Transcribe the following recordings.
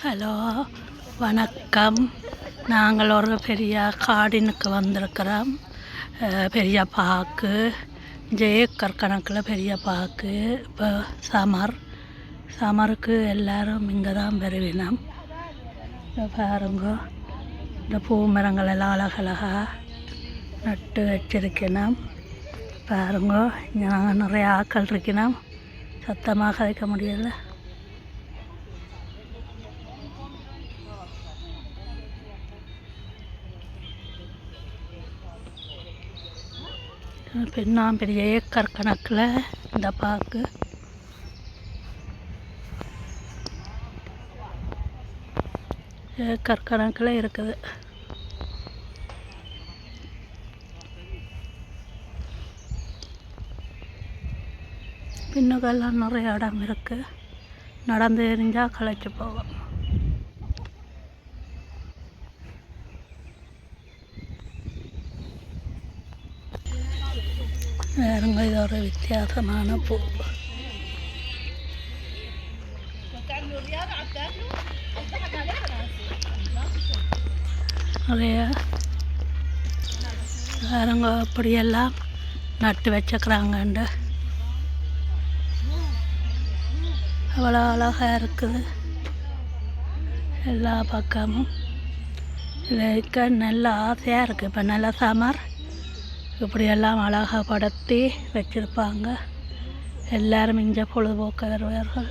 Hello வணக்கம். நாங்கள் ஒரு பெரிய காடினுக்கு வந்திருக்கிறோம். பெரிய பாக்கு. ஜெயக்கர் ஏக்கர் கணக்கில் பெரிய பாக்கு. இப்போ சமர். சமருக்கு எல்லாரும் இங்கே தான் பெறுவினோம் இப்போ பாருங்க. இந்த பூ மரங்கள் எல்லாம் அழகழகா நட்டு வச்சிருக்கணும். பாருங்க இங்கே நாங்கள் நிறைய ஆக்கள் இருக்கணும். சத்தமாக கதைக்க முடியலை. பின்னாம் பெரிய ஏக்கர் கணக்கில் இந்த பார்க்கு ஏக்கர் கணக்கில் இருக்குது. பின்னுக்கெல்லாம் நிறைய இடம் இருக்குது நடந்து எரிஞ்சால் களைச்சு போவோம். வேறுங்க இது ஒரு வித்தியாசமான பூ நிறைய வேறுங்க அப்படியெல்லாம் நட்டு வச்சுக்கிறாங்கண்டு அவ்வளோ அழகாக இருக்குது எல்லா பக்கமும் இதுக்கு நல்ல ஆசையாக இருக்குது இப்போ நல்ல சமர் இப்படியெல்லாம் அழகாப்படுத்தி வச்சுருப்பாங்க. எல்லாரும் இங்கே பொழுதுபோக்க வருவார்கள்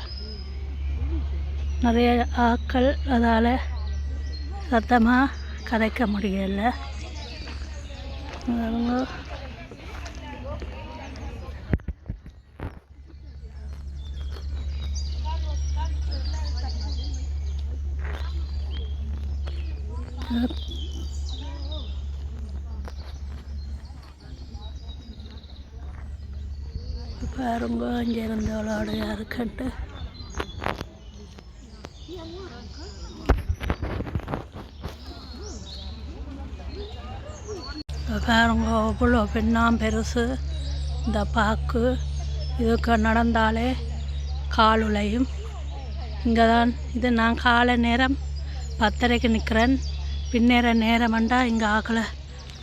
நிறைய ஆக்கள் அதால் சத்தமாக கதைக்க முடியல. அவங்க பாருங்க இங்கே இருந்து விளையாடையா இருக்குன்ட்டு பாருங்க அவ்வளோ பெண்ணாம் பெருசு. இந்த பாக்கு இதுக்கு நடந்தாலே கால் உலையும் இங்கே தான் இது நான் காலை நேரம் பத்தரைக்கு நிற்கிறேன் பின்னேற நேரம்ண்டா இங்கே ஆக்கலை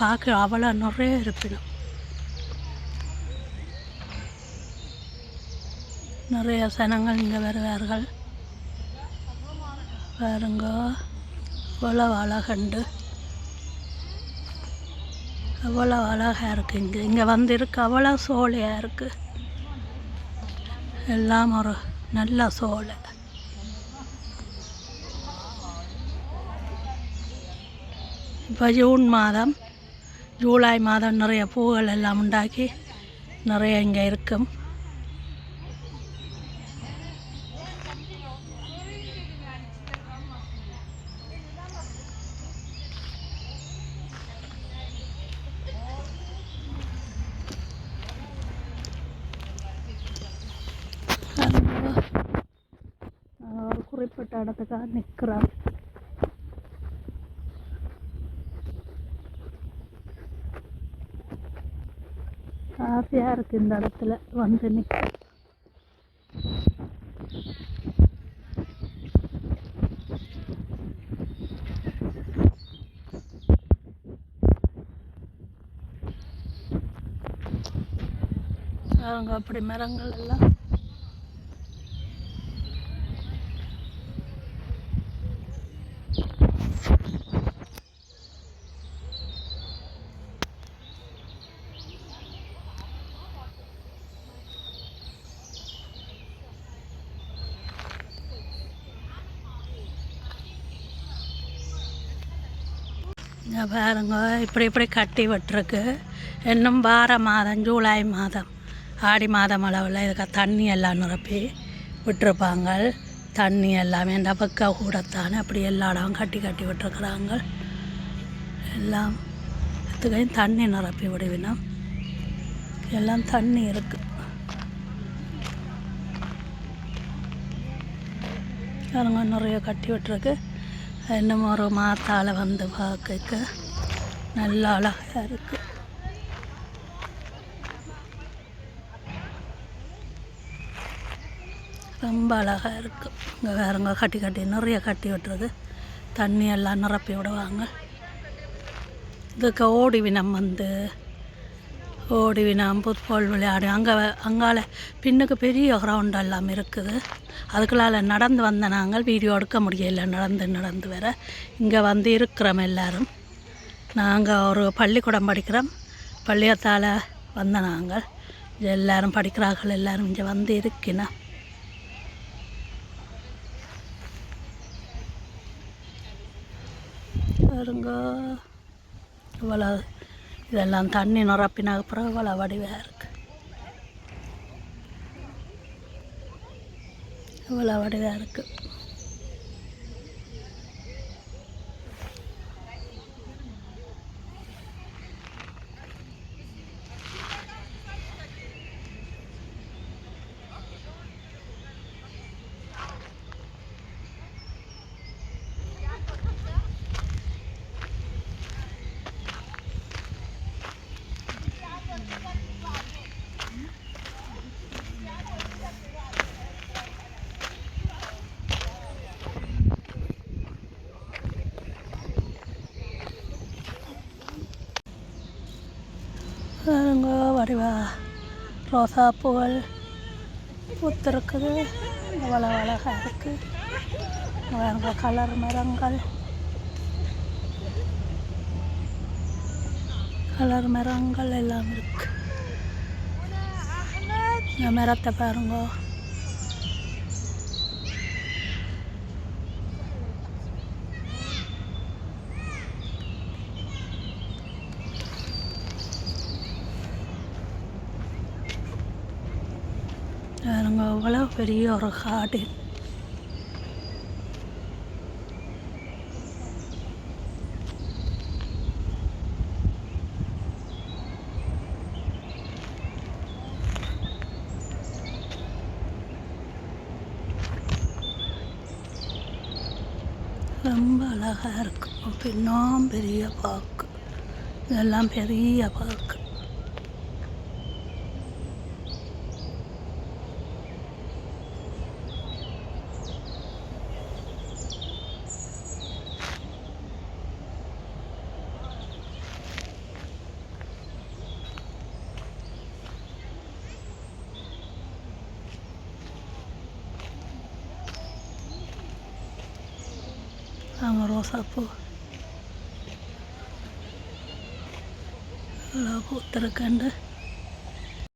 பாக்கு அவ்வளோ நிறைய இருப்பினும் நிறைய சனங்கள் இங்கே வருவார்கள். பாருங்க இவ்வளோ அழகண்டு. அவ்வளோ அழகாக இருக்குது இங்கே. இங்கே வந்திருக்கு அவ்வளோ சோலையாக இருக்குது எல்லாம் ஒரு நல்ல சோலை. இப்போ ஜூன் மாதம் ஜூலை மாதம் நிறைய பூக்கள் எல்லாம் உண்டாக்கி நிறைய இங்கே இருக்கும். நாங்கள் இடத்துக்காக நிற்கிறோம் ஆசையாக இருக்குது இந்த இடத்துல வந்து நிற்க அவங்க அப்படி மரங்கள் எல்லாம். பாருங்க இப்படி இப்படி கட்டி விட்டுருக்கு. இன்னும் வார மாதம் ஜூலை மாதம் ஆடி மாதம் அளவில் இதுக்கு தண்ணி எல்லாம் நிரப்பி விட்டுருப்பாங்க. தண்ணி எல்லாமே இந்த பக்கம் கூடத்தானே அப்படி எல்லா இடம் கட்டி கட்டி விட்டுருக்குறாங்க. எல்லாம் இதுக்கையும் தண்ணி நிரப்பி விடுவினோம் எல்லாம் தண்ணி இருக்குது பாருங்க நிறைய கட்டி விட்டுருக்கு. இன்னும் ஒரு மாத்தால் வந்து பார்க்க நல்ல அழகாக இருக்குது ரொம்ப அழகாக இருக்குது இங்கே வேறுங்க கட்டி கட்டி நிறைய கட்டி விட்டுறது. தண்ணி எல்லாம் நிரப்பி விடுவாங்க. இதுக்கு ஓடி வினம் வந்து ஓடி வினம் ஃபுட்பால் விளையாடி. அங்கே அங்கால பின்னுக்கு பெரிய கிரவுண்ட் எல்லாம் இருக்குது. அதுக்குள்ளால நடந்து வந்த நாங்கள் வீடியோ எடுக்க முடியல. நடந்து நடந்து வர இங்கே வந்து இருக்கிறோம் எல்லோரும். நாங்கள் ஒரு பள்ளிக்கூடம் படிக்கிறோம். பள்ளியத்தால் வந்த நாங்கள். எல்லாரும் படிக்கிறார்கள். எல்லாரும் இங்கே வந்து இருக்கினா. பாருங்க. இவ்வளோ இதெல்லாம் தண்ணி நிரப்பின அப்புறம் இவ்வளோ வடிவாக இருக்கு. இவ்வளோ வடிவாக இருக்குது பாருங்க வடிவா ரோசா பூக்கள் பூத்திருக்குது அவ்வளோ அழகாக இருக்குது பாருங்க கலர் மரங்கள். கலர் மரங்கள் எல்லாம் இருக்கு. இந்த மரத்தை பாருங்க. பாருங்க அவ்வளோ பெரிய ஒரு காடு. ரொம்ப அழகாக இருக்கும் பின்னும் பெரிய பாக்கு. இதெல்லாம் பெரிய பாக்கு. റോസാപ്പൂ ഉള്ള പൂത്തിറക്കുന്നുണ്ട്